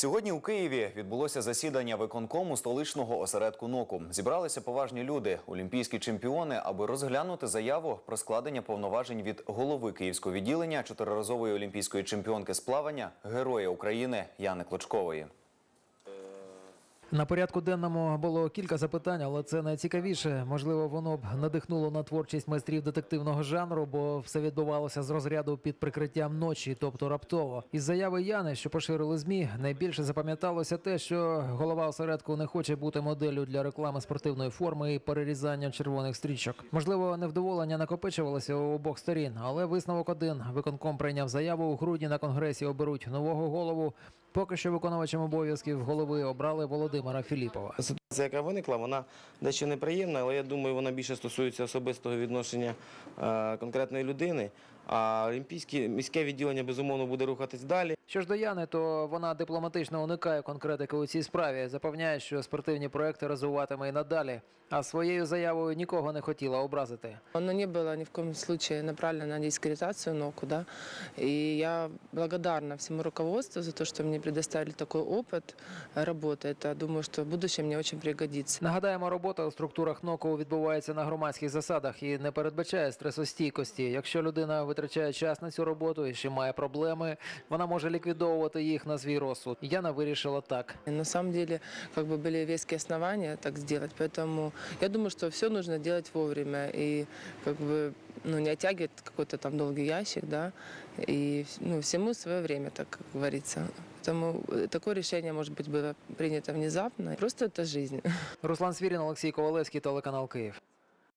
Сьогодні у Києві відбулося засідання виконкому столичного осередку НОКу. Зібралися поважні люди, олімпійські чемпіони, аби розглянути заяву про складення повноважень від голови київського відділення чотириразової олімпійської чемпіонки з плавання, героя України Яни Клочкової. На порядку денному було кілька запитань, але це найцікавіше. Можливо, воно б надихнуло на творчість майстрів детективного жанру, бо все відбувалося з розряду під прикриттям ночі, тобто раптово. Із заяви Яни, що поширили змі, найбільше запам'яталося те, що голова осередку не хоче бути моделлю для реклами спортивної форми і перерізання червоних стрічок. Можливо, невдоволення накопичувалося у обох сторін, але висновок один: виконком прийняв заяву у грудні на конгресі. Оберуть нового голову. Поки що виконувачем обов'язків голови обрали Володимира Філіпова. Ситуація, яка виникла, вона дещо неприємна, але я думаю, вона більше стосується особистого відношення е, конкретної людини. А олімпійське міське відділення безумовно буде рухатись далі. Що ж до Яни, то вона дипломатично уникає конкретики у цій справі. Запевняє, що спортивні проекти розвиватиме і надалі. А своєю заявою нікого не хотіла образити. Оно не было ни в коем случае направлено на дискредитацию НОКу, да. И я благодарна всему руководству за то, что мне предоставили такой опыт работы. Это, думаю, что в будущем мне очень пригодится. Нагадаємо, робота у структурах НОКу відбувається на громадських засадах і не передбачає стресостійкості. Якщо людина витрачає час на цю роботу і ще має проблеми, вона може ліквідовувати їх на свій розсуд. Яна вирішила так. И на самом деле, как бы были веские основания так сделать, поэтому я думаю, что все нужно делать вовремя и как бы ну, не оттягивать какой-то там долгий ящик, да, и ну, всему свое время, так как говорится. Поэтому э, такое решение, может быть, было принято внезапно. Просто это жизнь. Руслан Свірін, Олексій Ковалевський, телеканал Київ.